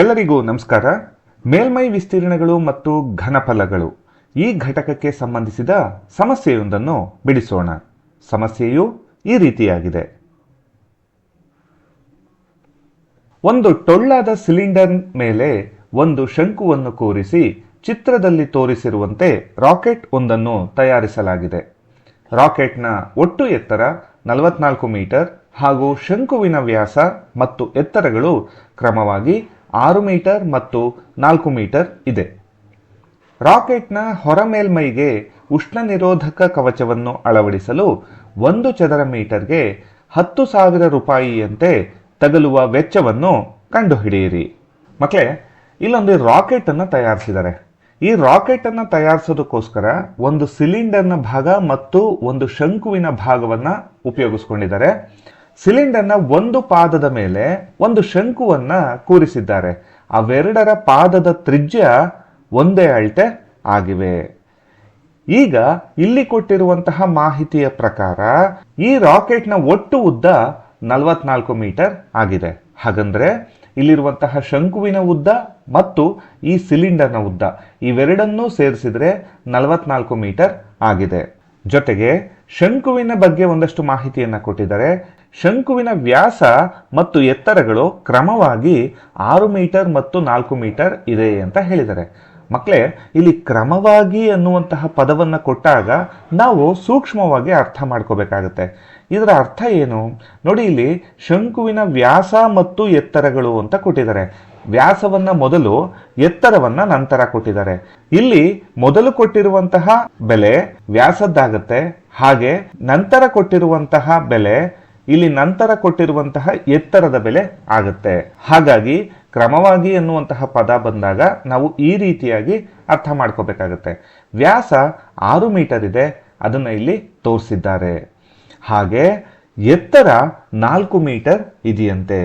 ಎಲ್ಲರಿಗೂ ನಮಸ್ಕಾರ. ಮೇಲ್ಮೈ ವಿಸ್ತೀರ್ಣಗಳು ಮತ್ತು ಘನಫಲಗಳು. ಈ ಘಟಕಕ್ಕೆ ಸಂಬಂಧಿಸಿದ ಸಮಸ್ಯೆಯೊಂದನ್ನು ಬಿಡಿಸೋಣ. ಸಮಸ್ಯೆಯು ಈ ರೀತಿಯಾಗಿದೆ. ಒಂದು ಟೊಳ್ಳಾದ ಸಿಲಿಂಡರ್ ಮೇಲೆ ಒಂದು ಶಂಕುವನ್ನು ಕೂರಿಸಿ ಚಿತ್ರದಲ್ಲಿ ತೋರಿಸಿರುವಂತೆ ರಾಕೆಟ್ ಒಂದನ್ನು ತಯಾರಿಸಲಾಗಿದೆ. ರಾಕೆಟ್ನ ಒಟ್ಟು ಎತ್ತರ ನಲವತ್ನಾಲ್ಕು ಮೀಟರ್ ಹಾಗೂ ಶಂಕುವಿನ ವ್ಯಾಸ ಮತ್ತು ಎತ್ತರಗಳು ಕ್ರಮವಾಗಿ ಆರು ಮೀಟರ್ ಮತ್ತು ನಾಲ್ಕು ಮೀಟರ್ ಇದೆ. ರಾಕೆಟ್ನ ಹೊರಮೇಲ್ಮೈಗೆ ಉಷ್ಣ ನಿರೋಧಕ ಕವಚವನ್ನು ಅಳವಡಿಸಲು ಒಂದು ಚದರ ಮೀಟರ್ಗೆ ಹತ್ತು ಸಾವಿರ ರೂಪಾಯಿಯಂತೆ ತಗಲುವ ವೆಚ್ಚವನ್ನು ಕಂಡುಹಿಡಿಯಿರಿ. ಮಕ್ಕಳೇ, ಇಲ್ಲೊಂದು ರಾಕೆಟ್ ಅನ್ನು ತಯಾರಿಸಿದ್ದಾರೆ. ಈ ರಾಕೆಟ್ ಅನ್ನು ತಯಾರಿಸೋದಕ್ಕೋಸ್ಕರ ಒಂದು ಸಿಲಿಂಡರ್ನ ಭಾಗ ಮತ್ತು ಒಂದು ಶಂಕುವಿನ ಭಾಗವನ್ನು ಉಪಯೋಗಿಸ್ಕೊಂಡಿದ್ದಾರೆ. ಸಿಲಿಂಡರ್ನ ಒಂದು ಪಾದದ ಮೇಲೆ ಒಂದು ಶಂಕುವನ್ನ ಕೂರಿಸಿದ್ದಾರೆ. ಅವೆರಡರ ಪಾದದ ತ್ರಿಜ್ಯ ಒಂದೇ ಅಳತೆ ಆಗಿವೆ. ಈಗ ಇಲ್ಲಿ ಕೊಟ್ಟಿರುವಂತಹ ಮಾಹಿತಿಯ ಪ್ರಕಾರ ಈ ರಾಕೆಟ್ನ ಒಟ್ಟು ಉದ್ದ ನಲವತ್ನಾಲ್ಕು ಮೀಟರ್ ಆಗಿದೆ. ಹಾಗಂದ್ರೆ ಇಲ್ಲಿರುವಂತಹ ಶಂಕುವಿನ ಉದ್ದ ಮತ್ತು ಈ ಸಿಲಿಂಡರ್ನ ಉದ್ದ ಇವೆರಡನ್ನೂ ಸೇರಿಸಿದ್ರೆ ನಲವತ್ನಾಲ್ಕು ಮೀಟರ್ ಆಗಿದೆ. ಜೊತೆಗೆ ಶಂಕುವಿನ ಬಗ್ಗೆ ಒಂದಷ್ಟು ಮಾಹಿತಿಯನ್ನು ಕೊಟ್ಟಿದ್ದಾರೆ. ಶಂಕುವಿನ ವ್ಯಾಸ ಮತ್ತು ಎತ್ತರಗಳು ಕ್ರಮವಾಗಿ ಆರು ಮೀಟರ್ ಮತ್ತು ನಾಲ್ಕು ಮೀಟರ್ ಇದೆ ಅಂತ ಹೇಳಿದ್ದಾರೆ. ಮಕ್ಕಳೇ, ಇಲ್ಲಿ ಕ್ರಮವಾಗಿ ಅನ್ನುವಂತಹ ಪದವನ್ನು ಕೊಟ್ಟಾಗ ನಾವು ಸೂಕ್ಷ್ಮವಾಗಿ ಅರ್ಥ ಮಾಡ್ಕೋಬೇಕಾಗುತ್ತೆ. ಇದರ ಅರ್ಥ ಏನು? ನೋಡಿ, ಇಲ್ಲಿ ಶಂಕುವಿನ ವ್ಯಾಸ ಮತ್ತು ಎತ್ತರಗಳು ಅಂತ ಕೊಟ್ಟಿದ್ದಾರೆ. ವ್ಯಾಸವನ್ನ ಮೊದಲು, ಎತ್ತರವನ್ನ ನಂತರ ಕೊಟ್ಟಿದ್ದಾರೆ. ಇಲ್ಲಿ ಮೊದಲು ಕೊಟ್ಟಿರುವಂತಹ ಬೆಲೆ ವ್ಯಾಸದ್ದಾಗತ್ತೆ. ಹಾಗೆ ನಂತರ ಕೊಟ್ಟಿರುವಂತಹ ಬೆಲೆ ಇಲ್ಲಿ ನಂತರ ಕೊಟ್ಟಿರುವಂತಹ ಎತ್ತರದ ಬೆಲೆ ಆಗುತ್ತೆ. ಹಾಗಾಗಿ ಕ್ರಮವಾಗಿ ಎನ್ನುವಂತಹ ಪದ ಬಂದಾಗ ನಾವು ಈ ರೀತಿಯಾಗಿ ಅರ್ಥ ಮಾಡ್ಕೋಬೇಕಾಗತ್ತೆ. ವ್ಯಾಸ ಆರು ಮೀಟರ್ ಇದೆ, ಅದನ್ನ ಇಲ್ಲಿ ತೋರಿಸಿದ್ದಾರೆ. ಹಾಗೆ ಎತ್ತರ ನಾಲ್ಕು ಮೀಟರ್ ಇದೆಯಂತೆ.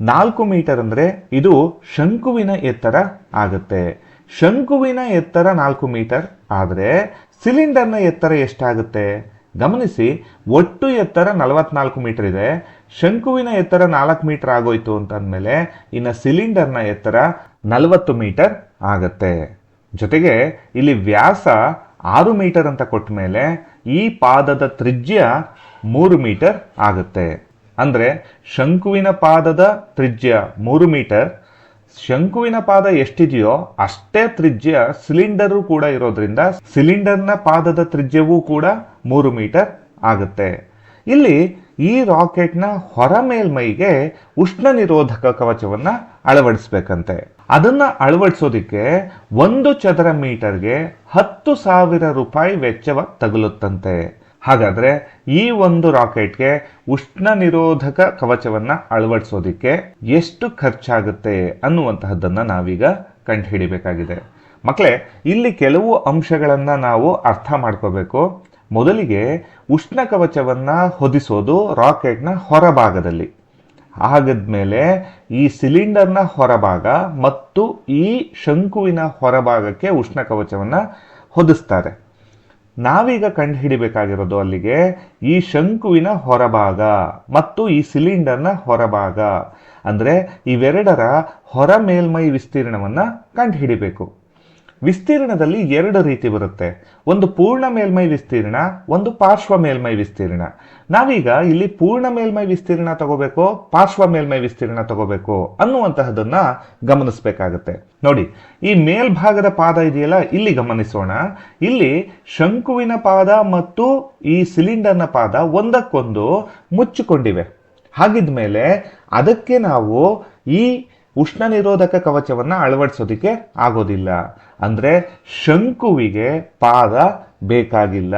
ನಾಲ್ಕು ಮೀಟರ್ ಅಂದ್ರೆ ಇದು ಶಂಕುವಿನ ಎತ್ತರ ಆಗುತ್ತೆ. ಶಂಕುವಿನ ಎತ್ತರ ನಾಲ್ಕು ಮೀಟರ್ ಆದರೆ ಸಿಲಿಂಡರ್ನ ಎತ್ತರ ಎಷ್ಟಾಗುತ್ತೆ? ಗಮನಿಸಿ, ಒಟ್ಟು ಎತ್ತರ ನಲವತ್ನಾಲ್ಕು ಮೀಟರ್ ಇದೆ. ಶಂಕುವಿನ ಎತ್ತರ ನಾಲ್ಕು ಮೀಟರ್ ಆಗೋಯ್ತು ಅಂತ ಅಂದಮೇಲೆ ಇನ್ನು ಸಿಲಿಂಡರ್ನ ಎತ್ತರ ನಲವತ್ತು ಮೀಟರ್ ಆಗತ್ತೆ. ಜೊತೆಗೆ ಇಲ್ಲಿ ವ್ಯಾಸ ಆರು ಮೀಟರ್ ಅಂತ ಕೊಟ್ಟ ಮೇಲೆ ಈ ಪಾದದ ತ್ರಿಜ್ಯ ಮೂರು ಮೀಟರ್ ಆಗುತ್ತೆ. ಅಂದರೆ ಶಂಕುವಿನ ಪಾದದ ತ್ರಿಜ್ಯ ಮೂರು ಮೀಟರ್ ಶಂಕುವಿನ ಪಾದ ಎಷ್ಟಿದೆಯೋ ಅಷ್ಟೇ ತ್ರಿಜ್ಯ ಸಿಲಿಂಡರ್ ಕೂಡ ಇರೋದ್ರಿಂದ ಸಿಲಿಂಡರ್ನ ಪಾದದ ತ್ರಿಜ್ಯವೂ ಕೂಡ ಮೂರು ಮೀಟರ್ ಆಗುತ್ತೆ. ಇಲ್ಲಿ ಈ ರಾಕೆಟ್ನ ಹೊರ ಮೇಲ್ಮೈಗೆ ಉಷ್ಣ ನಿರೋಧಕ ಕವಚವನ್ನ ಅಳವಡಿಸ್ಬೇಕಂತೆ. ಅದನ್ನ ಅಳವಡಿಸೋದಿಕ್ಕೆ ಒಂದು ಚದರ ಮೀಟರ್ಗೆ ಹತ್ತು ಸಾವಿರ ರೂಪಾಯಿ ವೆಚ್ಚವ ತಗುಲುತ್ತಂತೆ. ಹಾಗಾದ್ರೆ ಈ ಒಂದು ರಾಕೆಟ್ಗೆ ಉಷ್ಣ ನಿರೋಧಕ ಕವಚವನ್ನ ಅಳವಡಿಸೋದಿಕ್ಕೆ ಎಷ್ಟು ಖರ್ಚಾಗುತ್ತೆ ಅನ್ನುವಂತಹದ್ದನ್ನು ನಾವೀಗ ಕಂಡುಹಿಡಿಬೇಕಾಗಿದೆ. ಮಕ್ಕಳೇ ಇಲ್ಲಿ ಕೆಲವು ಅಂಶಗಳನ್ನ ನಾವು ಅರ್ಥ ಮಾಡ್ಕೋಬೇಕು. ಮೊದಲಿಗೆ ಉಷ್ಣ ಕವಚವನ್ನು ಹೊದಿಸೋದು ರಾಕೆಟ್ನ ಹೊರಭಾಗದಲ್ಲಿ. ಮೇಲೆ ಈ ಸಿಲಿಂಡರ್ನ ಹೊರಭಾಗ ಮತ್ತು ಈ ಶಂಕುವಿನ ಹೊರಭಾಗಕ್ಕೆ ಉಷ್ಣ ಕವಚವನ್ನು ಹೊದಿಸ್ತಾರೆ. ನಾವೀಗ ಕಂಡುಹಿಡಿಬೇಕಾಗಿರೋದು ಅಲ್ಲಿಗೆ ಈ ಶಂಕುವಿನ ಹೊರಭಾಗ ಮತ್ತು ಈ ಸಿಲಿಂಡರ್ನ ಹೊರಭಾಗ. ಅಂದರೆ ಇವೆರಡರ ಹೊರ ಮೇಲ್ಮೈ ವಿಸ್ತೀರ್ಣವನ್ನ ಕಂಡುಹಿಡಿಬೇಕು. ವಿಸ್ತೀರ್ಣದಲ್ಲಿ ಎರಡು ರೀತಿ ಬರುತ್ತೆ. ಒಂದು ಪೂರ್ಣ ಮೇಲ್ಮೈ ವಿಸ್ತೀರ್ಣ, ಒಂದು ಪಾರ್ಶ್ವ ಮೇಲ್ಮೈ ವಿಸ್ತೀರ್ಣ. ನಾವೀಗ ಇಲ್ಲಿ ಪೂರ್ಣ ಮೇಲ್ಮೈ ವಿಸ್ತೀರ್ಣ ತಗೋಬೇಕು, ಪಾರ್ಶ್ವ ಮೇಲ್ಮೈ ವಿಸ್ತೀರ್ಣ ತಗೋಬೇಕು ಅನ್ನುವಂತಹದನ್ನ ಗಮನಿಸಬೇಕಾಗತ್ತೆ. ನೋಡಿ, ಈ ಮೇಲ್ಭಾಗದ ಪಾದ ಇದೆಯಲ್ಲ, ಇಲ್ಲಿ ಗಮನಿಸೋಣ. ಇಲ್ಲಿ ಶಂಕುವಿನ ಪಾದ ಮತ್ತು ಈ ಸಿಲಿಂಡರ್ನ ಪಾದ ಒಂದಕ್ಕೊಂದು ಮುಚ್ಚಿಕೊಂಡಿವೆ. ಹಾಗಿದ್ಮೇಲೆ ಅದಕ್ಕೆ ನಾವು ಈ ಉಷ್ಣ ನಿರೋಧಕ ಕವಚವನ್ನ ಅಳವಡಿಸೋದಿಕ್ಕೆ ಆಗೋದಿಲ್ಲ. ಅಂದ್ರೆ ಶಂಕುವಿಗೆ ಪಾದ ಬೇಕಾಗಿಲ್ಲ.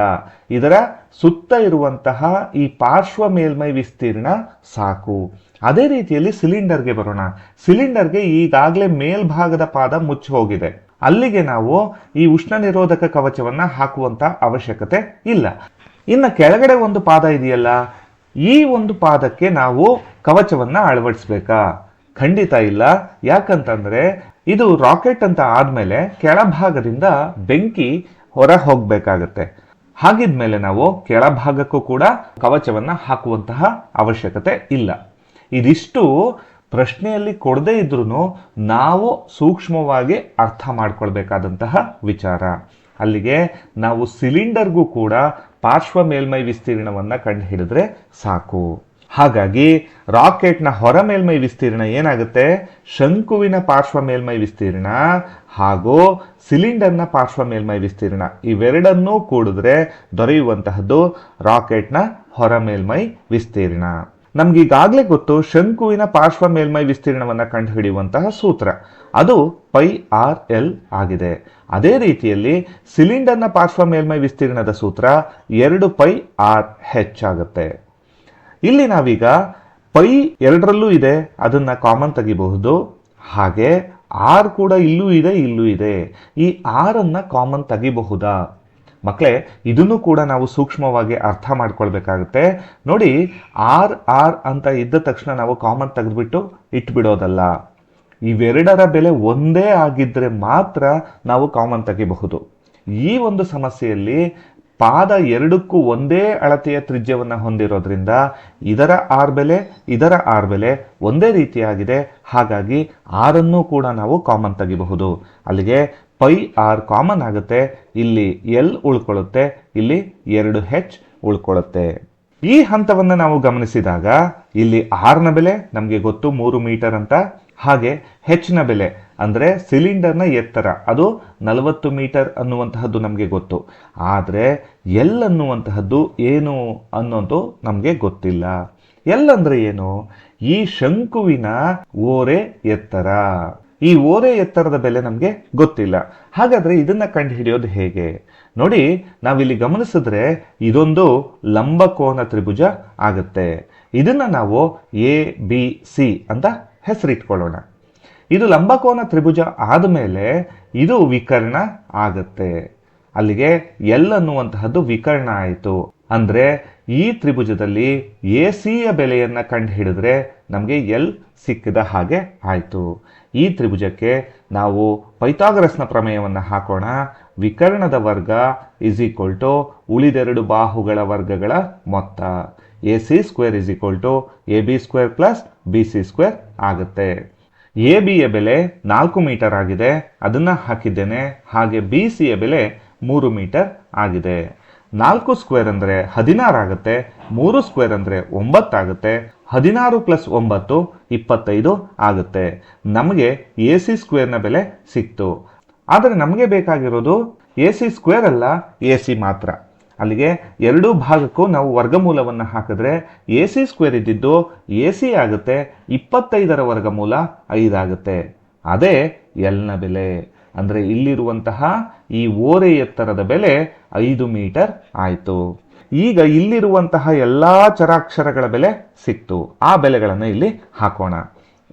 ಇದರ ಸುತ್ತ ಇರುವಂತಹ ಈ ಪಾರ್ಶ್ವ ಮೇಲ್ಮೈ ವಿಸ್ತೀರ್ಣ ಸಾಕು. ಅದೇ ರೀತಿಯಲ್ಲಿ ಸಿಲಿಂಡರ್ಗೆ ಬರೋಣ. ಸಿಲಿಂಡರ್ಗೆ ಈಗಾಗಲೇ ಮೇಲ್ಭಾಗದ ಪಾದ ಮುಚ್ಚಿ ಹೋಗಿದೆ. ಅಲ್ಲಿಗೆ ನಾವು ಈ ಉಷ್ಣ ನಿರೋಧಕ ಕವಚವನ್ನ ಹಾಕುವಂತ ಅವಶ್ಯಕತೆ ಇಲ್ಲ. ಇನ್ನು ಕೆಳಗಡೆ ಒಂದು ಪಾದ ಇದೆಯಲ್ಲ, ಈ ಒಂದು ಪಾದಕ್ಕೆ ನಾವು ಕವಚವನ್ನ ಅಳವಡಿಸ್ಬೇಕಾ? ಖಂಡಿತ ಇಲ್ಲ. ಯಾಕಂತಂದ್ರೆ ಇದು ರಾಕೆಟ್ ಅಂತ ಆದ್ಮೇಲೆ ಕೆಳಭಾಗದಿಂದ ಬೆಂಕಿ ಹೊರ ಹೋಗ್ಬೇಕಾಗತ್ತೆ ಹಾಗಿದ್ಮೇಲೆ ನಾವು ಕೆಳಭಾಗಕ್ಕೂ ಕೂಡ ಕವಚವನ್ನ ಹಾಕುವಂತಹ ಅವಶ್ಯಕತೆ ಇಲ್ಲ. ಇದಿಷ್ಟು ಪ್ರಶ್ನೆಯಲ್ಲಿ ಕೊಡದೇ ಇದ್ರೂ ನಾವು ಸೂಕ್ಷ್ಮವಾಗಿ ಅರ್ಥ ಮಾಡ್ಕೊಳ್ಬೇಕಾದಂತಹ ವಿಚಾರ. ಅಲ್ಲಿಗೆ ನಾವು ಸಿಲಿಂಡರ್ಗೂ ಕೂಡ ಪಾರ್ಶ್ವ ಮೇಲ್ಮೈ ವಿಸ್ತೀರ್ಣವನ್ನು ಕಂಡುಹಿಡಿದ್ರೆ ಸಾಕು. ಹಾಗಾಗಿ ರಾಕೆಟ್ನ ಹೊರ ಮೇಲ್ಮೈ ವಿಸ್ತೀರ್ಣ ಏನಾಗುತ್ತೆ? ಶಂಕುವಿನ ಪಾರ್ಶ್ವ ಮೇಲ್ಮೈ ವಿಸ್ತೀರ್ಣ ಹಾಗೂ ಸಿಲಿಂಡರ್ನ ಪಾರ್ಶ್ವ ಮೇಲ್ಮೈ ವಿಸ್ತೀರ್ಣ. ಇವೆರಡನ್ನೂ ಕೂಡಿದ್ರೆ ದೊರೆಯುವಂತಹದ್ದು ರಾಕೆಟ್ನ ಹೊರ ಮೇಲ್ಮೈ ವಿಸ್ತೀರ್ಣ. ನಮ್ಗೀಗಾಗಲೇ ಗೊತ್ತು ಶಂಕುವಿನ ಪಾರ್ಶ್ವ ಮೇಲ್ಮೈ ವಿಸ್ತೀರ್ಣವನ್ನು ಕಂಡುಹಿಡಿಯುವಂತಹ ಸೂತ್ರ. ಅದು ಪೈ ಆರ್ ಎಲ್ ಆಗಿದೆ. ಅದೇ ರೀತಿಯಲ್ಲಿ ಸಿಲಿಂಡರ್ನ ಪಾರ್ಶ್ವ ಮೇಲ್ಮೈ ವಿಸ್ತೀರ್ಣದ ಸೂತ್ರ ಎರಡು ಪೈ ಆರ್ ಹೆಚ್ ಆಗುತ್ತೆ. ಇಲ್ಲಿ ನಾವೀಗ ಪೈ ಎರಡರಲ್ಲೂ ಇದೆ, ಅದನ್ನ ಕಾಮನ್ ತೆಗಿಬಹುದು. ಹಾಗೆ ಆರ್ ಕೂಡ ಇಲ್ಲೂ ಇದೆ ಇಲ್ಲೂ ಇದೆ. ಈ ಆರ್ ಅನ್ನ ಕಾಮನ್ ತೆಗಿಬಹುದಾ? ಮಕ್ಕಳೇ ಇದನ್ನು ಕೂಡ ನಾವು ಸೂಕ್ಷ್ಮವಾಗಿ ಅರ್ಥ ಮಾಡ್ಕೊಳ್ಬೇಕಾಗುತ್ತೆ. ನೋಡಿ, ಆರ್ ಆರ್ ಅಂತ ಇದ್ದ ತಕ್ಷಣ ನಾವು ಕಾಮನ್ ತೆಗೆದ್ಬಿಟ್ಟು ಇಟ್ಬಿಡೋದಲ್ಲ. ಇವೆರಡರ ಬೆಲೆ ಒಂದೇ ಆಗಿದ್ರೆ ಮಾತ್ರ ನಾವು ಕಾಮನ್ ತೆಗಿಬಹುದು. ಈ ಒಂದು ಸಮಸ್ಯೆಯಲ್ಲಿ ಪಾದ ಎರಡಕ್ಕೂ ಒಂದೇ ಅಳತೆಯ ತ್ರಿಜ್ಯವನ್ನು ಹೊಂದಿರೋದ್ರಿಂದ ಇದರ ಆರ್ ಬೆಲೆ, ಇದರ ಆರ್ ಬೆಲೆ ಒಂದೇ ರೀತಿಯಾಗಿದೆ. ಹಾಗಾಗಿ ಆರನ್ನು ಕೂಡ ನಾವು ಕಾಮನ್ ತೆಗಿಬಹುದು. ಅಲ್ಲಿಗೆ ಪೈ ಆರ್ ಕಾಮನ್ ಆಗುತ್ತೆ. ಇಲ್ಲಿ ಎಲ್ ಉಳ್ಕೊಳ್ಳುತ್ತೆ, ಇಲ್ಲಿ ಎರಡು ಹೆಚ್ ಉಳ್ಕೊಳ್ಳುತ್ತೆ. ಈ ಹಂತವನ್ನು ನಾವು ಗಮನಿಸಿದಾಗ ಇಲ್ಲಿ ಆರ್ನ ಬೆಲೆ ನಮಗೆ ಗೊತ್ತು ಮೂರು ಮೀಟರ್ ಅಂತ. ಹಾಗೆ ಹೆಚ್ಚಿನ ಬೆಲೆ ಅಂದರೆ ಸಿಲಿಂಡರ್ನ ಎತ್ತರ. ಅದು ನಲವತ್ತು ಮೀಟರ್ ಅನ್ನುವಂತಹದ್ದು ನಮಗೆ ಗೊತ್ತು. ಆದರೆ ಎಲ್ ಅನ್ನುವಂತಹದ್ದು ಏನು ಅನ್ನೋದು ನಮಗೆ ಗೊತ್ತಿಲ್ಲ. ಎಲ್ ಅಂದರೆ ಏನು? ಈ ಶಂಕುವಿನ ಓರೆ ಎತ್ತರ. ಈ ಓರೆ ಎತ್ತರದ ಬೆಲೆ ನಮಗೆ ಗೊತ್ತಿಲ್ಲ. ಹಾಗಾದರೆ ಇದನ್ನು ಕಂಡುಹಿಡಿಯೋದು ಹೇಗೆ? ನೋಡಿ, ನಾವಿಲ್ಲಿ ಗಮನಿಸಿದ್ರೆ ಇದೊಂದು ಲಂಬಕೋನ ತ್ರಿಭುಜ ಆಗುತ್ತೆ. ಇದನ್ನು ನಾವು ಎ ಬಿ ಸಿ ಅಂತ ಹೆಸರಿಟ್ಕೊಳ್ಳೋಣ. ಇದು ಲಂಬಕೋನ ತ್ರಿಭುಜ ಆದಮೇಲೆ ಇದು ವಿಕರ್ಣ ಆಗತ್ತೆ. ಅಲ್ಲಿಗೆ ಎಲ್ ಅನ್ನುವಂತಹದ್ದು ವಿಕರ್ಣ ಆಯಿತು. ಅಂದ್ರೆ ಈ ತ್ರಿಭುಜದಲ್ಲಿ ಎ ಸಿಯ ಬೆಲೆಯನ್ನು ಕಂಡು ಹಿಡಿದ್ರೆ ನಮಗೆ ಎಲ್ ಸಿಕ್ಕಿದ ಹಾಗೆ ಆಯಿತು. ಈ ತ್ರಿಭುಜಕ್ಕೆ ನಾವು ಪೈಥಾಗರಸ್ನ ಪ್ರಮೇಯವನ್ನು ಹಾಕೋಣ. ವಿಕರ್ಣದ ವರ್ಗ ಇಸ್ ಈಕ್ವಲ್ ಟು ಉಳಿದೆರಡು ಬಾಹುಗಳ ವರ್ಗಗಳ ಮೊತ್ತ. A C square is equal to A B square plus B C square ಆಗುತ್ತೆ. ಎ ಬಿಯ ಬೆಲೆ ನಾಲ್ಕು ಮೀಟರ್ ಆಗಿದೆ. ಅದನ್ನ ಹಾಕಿದ್ದೇನೆ. ಹಾಗೆ ಬಿ ಸಿಯ ಬೆಲೆ ಮೂರು ಮೀಟರ್ ಆಗಿದೆ. ನಾಲ್ಕು ಸ್ಕ್ವೇರ್ ಅಂದರೆ ಹದಿನಾರು ಆಗುತ್ತೆ. ಮೂರು ಸ್ಕ್ವೇರ್ ಅಂದರೆ ಒಂಬತ್ತಾಗುತ್ತೆ ಹದಿನಾರು ಪ್ಲಸ್ ಒಂಬತ್ತು, ಇಪ್ಪತ್ತೈದು ಆಗುತ್ತೆ. ನಮಗೆ ಎ ಸಿ ಸ್ಕ್ವೇರ್ನ ಬೆಲೆ ಸಿಕ್ತು. ಆದರೆ ನಮಗೆ ಬೇಕಾಗಿರೋದು ಎ ಸಿ ಸ್ಕ್ವೇರ್ ಅಲ್ಲ ಎ ಸಿ ಮಾತ್ರ. ಅಲ್ಲಿಗೆ ಎರಡೂ ಭಾಗಕ್ಕೂ ನಾವು ವರ್ಗಮೂಲವನ್ನು ಹಾಕಿದ್ರೆ ಎ ಸಿ ಸ್ಕ್ವೇರ್ ಇದ್ದಿದ್ದು ಎ ಸಿ ಆಗುತ್ತೆ ಇಪ್ಪತ್ತೈದರ ವರ್ಗಮೂಲ ಐದಾಗುತ್ತೆ. ಅದೇ ಎಲ್ನ ಬೆಲೆ. ಅಂದರೆ ಇಲ್ಲಿರುವಂತಹ ಈ ಓರೆ ಎತ್ತರದ ಬೆಲೆ ಐದು ಮೀಟರ್ ಆಯಿತು. ಈಗ ಇಲ್ಲಿರುವಂತಹ ಎಲ್ಲ ಚರಾಕ್ಷರಗಳ ಬೆಲೆ ಸಿಕ್ತು. ಆ ಬೆಲೆಗಳನ್ನು ಇಲ್ಲಿ ಹಾಕೋಣ.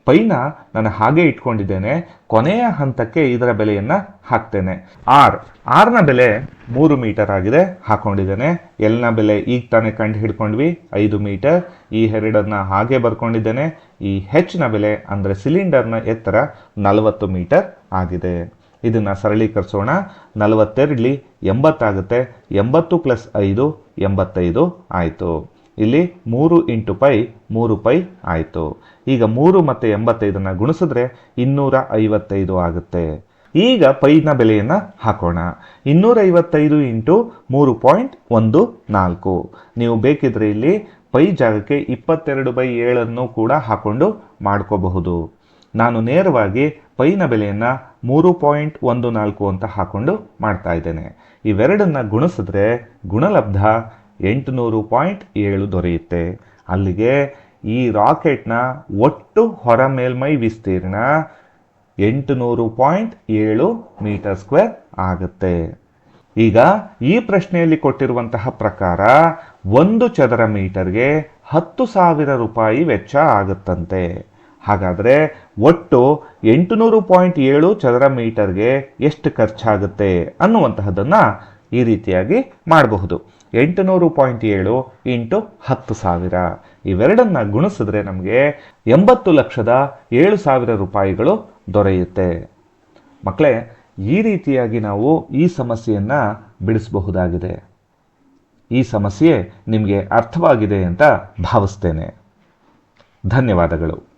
ಪೈನ ನಾನು ಹಾಗೆ ಇಟ್ಕೊಂಡಿದ್ದೇನೆ, ಕೊನೆಯ ಹಂತಕ್ಕೆ ಇದರ ಬೆಲೆಯನ್ನ ಹಾಕ್ತೇನೆ. ಆರ್ ಆರ್ನ ಬೆಲೆ ಮೂರು ಮೀಟರ್ ಆಗಿದೆ, ಹಾಕೊಂಡಿದ್ದೇನೆ. ಎಲ್ನ ಬೆಲೆ ಈಗ ತಾನೇ ಕಂಡು ಹಿಡ್ಕೊಂಡ್ವಿ ಐದು ಮೀಟರ್. ಈ ಎರಡನ್ನ ಹಾಗೆ ಬರ್ಕೊಂಡಿದ್ದೇನೆ. ಈ ಹೆಚ್ಚಿನ ಬೆಲೆ ಅಂದರೆ ಸಿಲಿಂಡರ್ನ ಎತ್ತರ ನಲವತ್ತು ಮೀಟರ್ ಆಗಿದೆ. ಇದನ್ನು ಸರಳೀಕರಿಸೋಣ. ನಲವತ್ತೆರಡ್ಲಿ ಎಂಬತ್ತಾಗುತ್ತೆ, ಎಂಬತ್ತು ಪ್ಲಸ್ ಐದು, ಎಂಬತ್ತೈದು ಆಯಿತು. ಇಲ್ಲಿ ಮೂರು ಇಂಟು ಪೈ, ಮೂರು ಪೈ ಆಯಿತು. ಈಗ ಮೂರು ಮತ್ತು ಎಂಬತ್ತೈದನ್ನು ಗುಣಿಸಿದ್ರೆ ಇನ್ನೂರ ಐವತ್ತೈದು ಆಗುತ್ತೆ. ಈಗ ಪೈನ ಬೆಲೆಯನ್ನು ಹಾಕೋಣ. ಇನ್ನೂರ ಐವತ್ತೈದು ಇಂಟು ಮೂರು ಪಾಯಿಂಟ್ ಒಂದು ನಾಲ್ಕು. ನೀವು ಬೇಕಿದ್ರೆ ಇಲ್ಲಿ ಪೈ ಜಾಗಕ್ಕೆ ಇಪ್ಪತ್ತೆರಡು ಬೈ ಏಳನ್ನು ಕೂಡ ಹಾಕೊಂಡು ಮಾಡ್ಕೋಬಹುದು. ನಾನು ನೇರವಾಗಿ ಪೈನ ಬೆಲೆಯನ್ನು ಮೂರು ಪಾಯಿಂಟ್ ಒಂದು ನಾಲ್ಕು ಅಂತ ಹಾಕೊಂಡು ಮಾಡ್ತಾ ಇದ್ದೇನೆ. ಇವೆರಡನ್ನ ಗುಣಿಸಿದ್ರೆ ಗುಣಲಬ್ಧ ಎಂಟುನೂರು ಪಾಯಿಂಟ್ ಏಳು ದೊರೆಯುತ್ತೆ. ಅಲ್ಲಿಗೆ ಈ ರಾಕೆಟ್ನ ಒಟ್ಟು ಹೊರ ಮೇಲ್ಮೈ ವಿಸ್ತೀರ್ಣ ಎಂಟುನೂರು ಪಾಯಿಂಟ್ ಏಳು ಮೀಟರ್ ಸ್ಕ್ವೇರ್ ಆಗುತ್ತೆ. ಈಗ ಈ ಪ್ರಶ್ನೆಯಲ್ಲಿ ಕೊಟ್ಟಿರುವಂತಹ ಪ್ರಕಾರ ಒಂದು ಚದರ ಮೀಟರ್ಗೆ ಹತ್ತು ಸಾವಿರ ರೂಪಾಯಿ ವೆಚ್ಚ ಆಗುತ್ತಂತೆ. ಹಾಗಾದರೆ ಒಟ್ಟು ಎಂಟುನೂರು ಪಾಯಿಂಟ್ ಏಳು ಚದರ ಮೀಟರ್ಗೆ ಎಷ್ಟು ಖರ್ಚಾಗುತ್ತೆ ಅನ್ನುವಂತಹದನ್ನು ಈ ರೀತಿಯಾಗಿ ಮಾಡಬಹುದು. ಎಂಟುನೂರು ಪಾಯಿಂಟ್ ಏಳು ಇಂಟು ಹತ್ತು ಸಾವಿರ. ಇವೆರಡನ್ನ ಗುಣಿಸಿದ್ರೆ ನಮಗೆ ಎಂಬತ್ತು ಲಕ್ಷದ ಏಳು ಸಾವಿರ ರೂಪಾಯಿಗಳು ದೊರೆಯುತ್ತೆ. ಮಕ್ಕಳೇ ಈ ರೀತಿಯಾಗಿ ನಾವು ಈ ಸಮಸ್ಯೆಯನ್ನು ಬಿಡಿಸಬಹುದಾಗಿದೆ. ಈ ಸಮಸ್ಯೆ ನಿಮಗೆ ಅರ್ಥವಾಗಿದೆ ಅಂತ ಭಾವಿಸ್ತೇನೆ. ಧನ್ಯವಾದಗಳು.